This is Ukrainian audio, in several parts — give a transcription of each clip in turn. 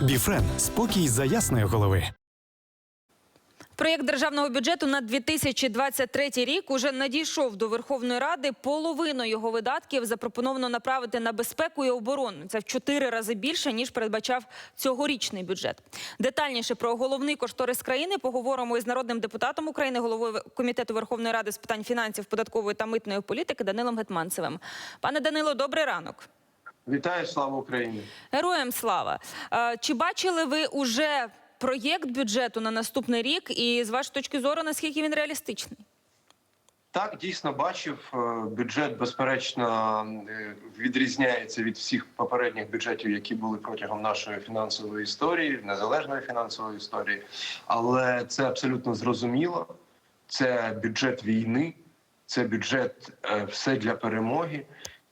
Біфрен спокій за ясної голови. Проєкт державного бюджету на 2023 рік уже надійшов до Верховної Ради. Половину його видатків запропоновано направити на безпеку і оборону. Це в чотири рази більше ніж передбачав цьогорічний бюджет. Детальніше про головний кошторис країни поговоримо із народним депутатом України, головою комітету Верховної Ради з питань фінансів, податкової та митної політики Данилом Гетманцевим. Пане Данило, добрий ранок. Вітаю, слава Україні! Героям слава. Е, Чи бачили ви уже проєкт бюджету на наступний рік? І з вашої точки зору, наскільки він реалістичний? Так, дійсно бачив. Е, Бюджет, безперечно, е, відрізняється від всіх попередніх бюджетів, які були протягом нашої фінансової історії, незалежної фінансової історії. Але це абсолютно зрозуміло. Це бюджет війни, це бюджет все для перемоги.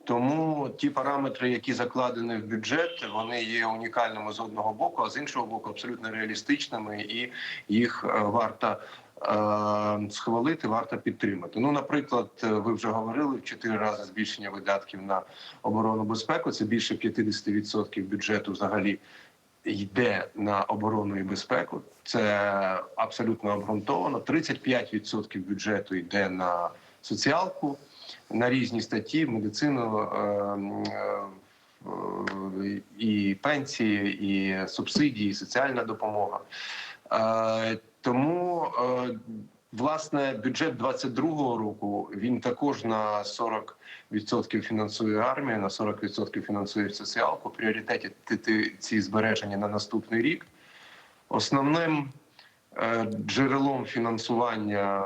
Тому ті параметри, які закладені в бюджет, вони є унікальними з одного боку, а з іншого боку, абсолютно реалістичними, і їх е, варто е, схвалити, варто підтримати. Ну, наприклад, е, ви вже говорили в чотири рази збільшення видатків на оборону безпеку. Це більше 50% бюджету взагалі. Йде на оборону і безпеку, це абсолютно обґрунтовано. 35% бюджету йде на соціалку, на різні статті, медицину е, е, і пенсії, і субсидії, і соціальна допомога. Е, Тому власне бюджет 22-го року він також на 40% фінансує армію, на 40% фінансує соціалку. Пріоритеті ці збереження на наступний рік. Основним джерелом фінансування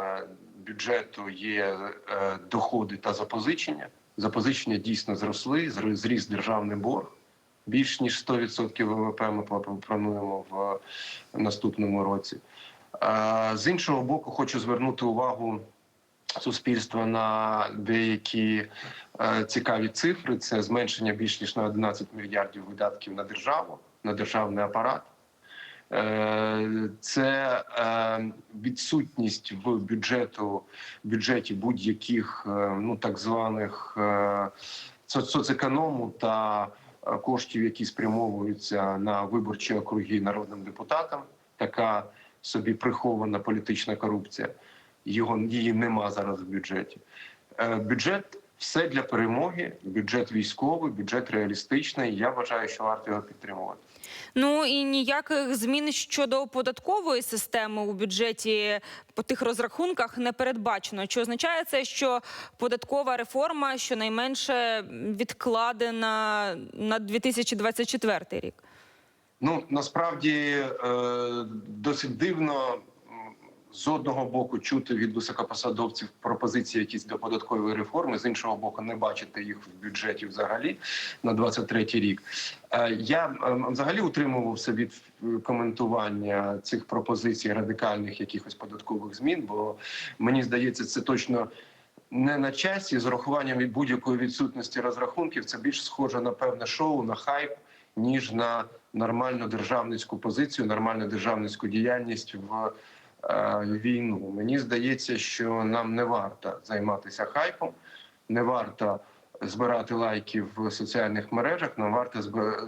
бюджету є е, доходи та запозичення. Запозичення дійсно зросли, зр- зріс державний борг. Більш ніж 100% ВВП ми пла- плануємо в наступному році. Е, З іншого боку, хочу звернути увагу суспільства на деякі е, цікаві цифри. Це зменшення більш ніж на 11 мільярдів видатків на державу, на державний апарат. Е, Це е, відсутність в бюджету бюджеті будь-яких е, ну так званих соцеконому та коштів, які спрямовуються на виборчі округи народним депутатам. Така собі прихована політична корупція. Його її нема зараз в бюджеті. Бюджет все для перемоги. Бюджет військовий, бюджет реалістичний. Я вважаю, що варто його підтримувати. Ну і ніяких змін щодо податкової системи у бюджеті по тих розрахунках не передбачено. Чи означає це, що податкова реформа щонайменше відкладена на 2024 рік? Ну насправді е, досить дивно з одного боку чути від високопосадовців пропозиції якісь до податкової реформи, з іншого боку, не бачити їх в бюджеті взагалі на 23-й рік. Е, я е, взагалі утримувався від е, коментування цих пропозицій радикальних якихось податкових змін, бо мені здається, це точно. Не на часі з урахуванням від будь-якої відсутності розрахунків це більш схоже на певне шоу, на хайп, ніж на нормальну державницьку позицію, нормальну державницьку діяльність в війну. Мені здається, що нам не варто займатися хайпом, не варто збирати лайки в соціальних мережах. Нам варто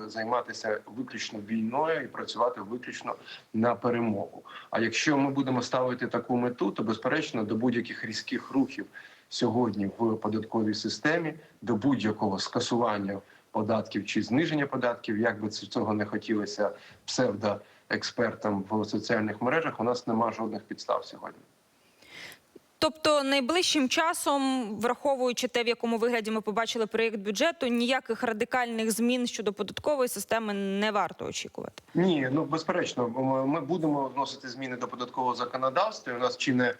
займатися виключно війною і працювати виключно на перемогу. А якщо ми будемо ставити таку мету, то безперечно до будь-яких різких рухів сьогодні в податковій системі, до будь-якого скасування податків чи зниження податків, як би цього не хотілося псевдоекспертам в соціальних мережах, у нас нема жодних підстав сьогодні. Тобто найближчим часом, враховуючи те, в якому вигляді ми побачили проєкт бюджету, ніяких радикальних змін щодо податкової системи не варто очікувати. Ні, ну безперечно, ми будемо вносити зміни до податкового законодавства. У нас чи не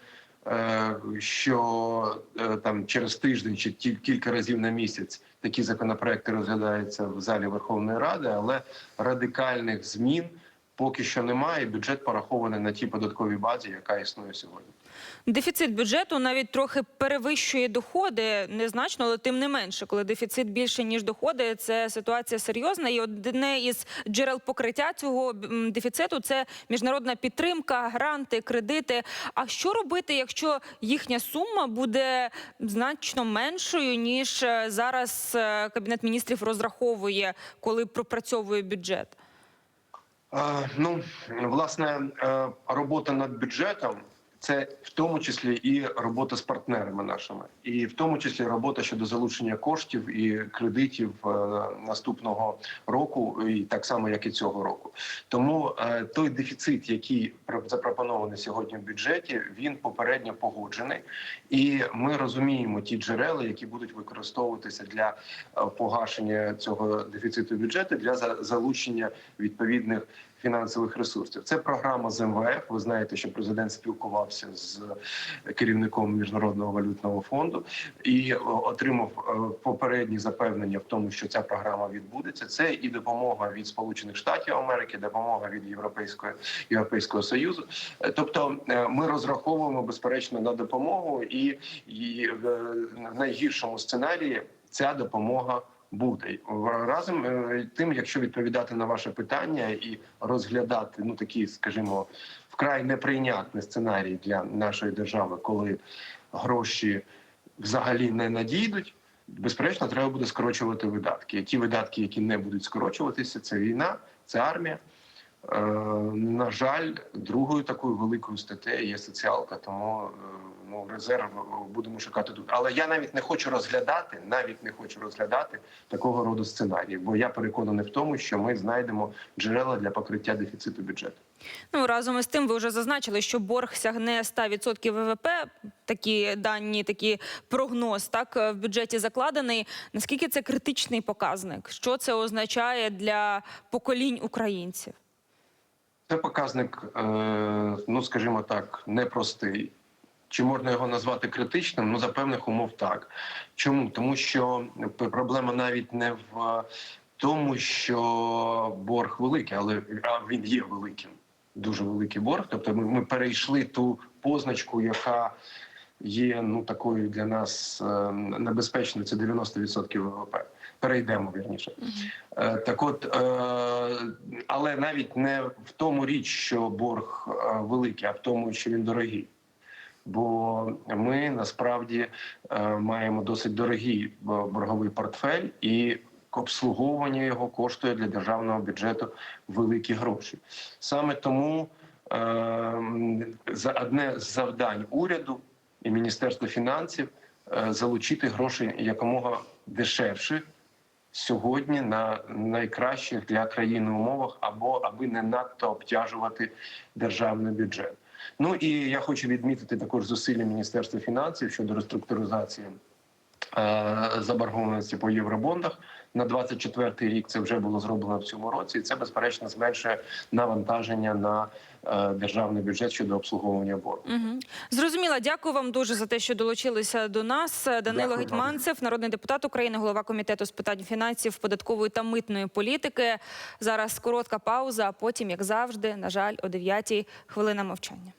е, що е, там через тиждень чи кілька разів на місяць такі законопроекти розглядаються в залі Верховної Ради, але радикальних змін поки що немає. Бюджет порахований на тій податковій базі, яка існує сьогодні. Дефіцит бюджету навіть трохи перевищує доходи незначно, але тим не менше, коли дефіцит більше ніж доходи, це ситуація серйозна. І одне із джерел покриття цього дефіциту це міжнародна підтримка, гранти, кредити. А що робити, якщо їхня сума буде значно меншою ніж е, зараз е, кабінет міністрів розраховує, коли пропрацьовує бюджет? Ну, власне, е, робота над бюджетом це в тому числі і робота з партнерами нашими, і в тому числі робота щодо залучення коштів і кредитів е, наступного року, і так само як і цього року. Тому е, той дефіцит, який про- запропонований сьогодні в бюджеті, він попередньо погоджений, і ми розуміємо ті джерела, які будуть використовуватися для е, погашення цього дефіциту бюджету для за- залучення відповідних фінансових ресурсів. Це програма з МВФ. Ви знаєте, що президент спілкувався з керівником міжнародного валютного фонду і е, отримав е, попередні запевнення в тому, що ця програма відбудеться. Це і допомога від Сполучених Штатів Америки, допомога від Європейської Європейського союзу. Е, Тобто, ми розраховуємо безперечно на допомогу, і, і в найгіршому сценарії ця допомога буде разом е, тим, якщо відповідати на ваше питання і розглядати ну такі, скажімо, вкрай неприйнятний сценарій для нашої держави, коли гроші взагалі не надійдуть. Безперечно, треба буде скорочувати видатки. Ті видатки, які не будуть скорочуватися, це війна, це армія. Е, на жаль, другою такою великою статтею є соціалка, тому е, ну резерв будемо шукати тут. Але я навіть не хочу розглядати, навіть не хочу розглядати такого роду сценарії, бо я переконаний в тому, що ми знайдемо джерела для покриття дефіциту бюджету. Ну разом із тим, ви вже зазначили, що борг сягне 100% ВВП. Такі дані, такий прогноз так в бюджеті закладений. Наскільки це критичний показник? Що це означає для поколінь українців? Це показник, е, ну скажімо так, непростий. Чи можна його назвати критичним? Ну за певних умов так. Чому? Тому що проблема навіть не в тому, що борг великий, але він є великим, дуже великий борг. Тобто, ми, ми перейшли ту позначку, яка є ну такою для нас е, небезпечною. Це 90% ВВП. Перейдемо вірніше. Е, Так, от, е, але навіть не в тому річ, що борг великий, а в тому, що він дорогий. Бо ми насправді е, маємо досить дорогий е, борговий портфель, і обслуговування його коштує для державного бюджету великі гроші. Саме тому е, за одне з завдань уряду і Міністерства фінансів залучити гроші якомога дешевше сьогодні на найкращих для країни умовах, або аби не надто обтяжувати державний бюджет. Ну і я хочу відмітити також зусилля Міністерства фінансів щодо реструктуризації е, заборгованості по євробондах на 24-й рік. Це вже було зроблено в цьому році, і це безперечно зменшує навантаження на е, державний бюджет щодо обслуговування боргу. Угу. Зрозуміла. Дякую вам дуже за те, що долучилися до нас. Данило Дякую вам. Гетьманцев, народний депутат України, голова комітету з питань фінансів, податкової та митної політики. Зараз коротка пауза. а Потім, як завжди, на жаль, о 9-й хвилина мовчання.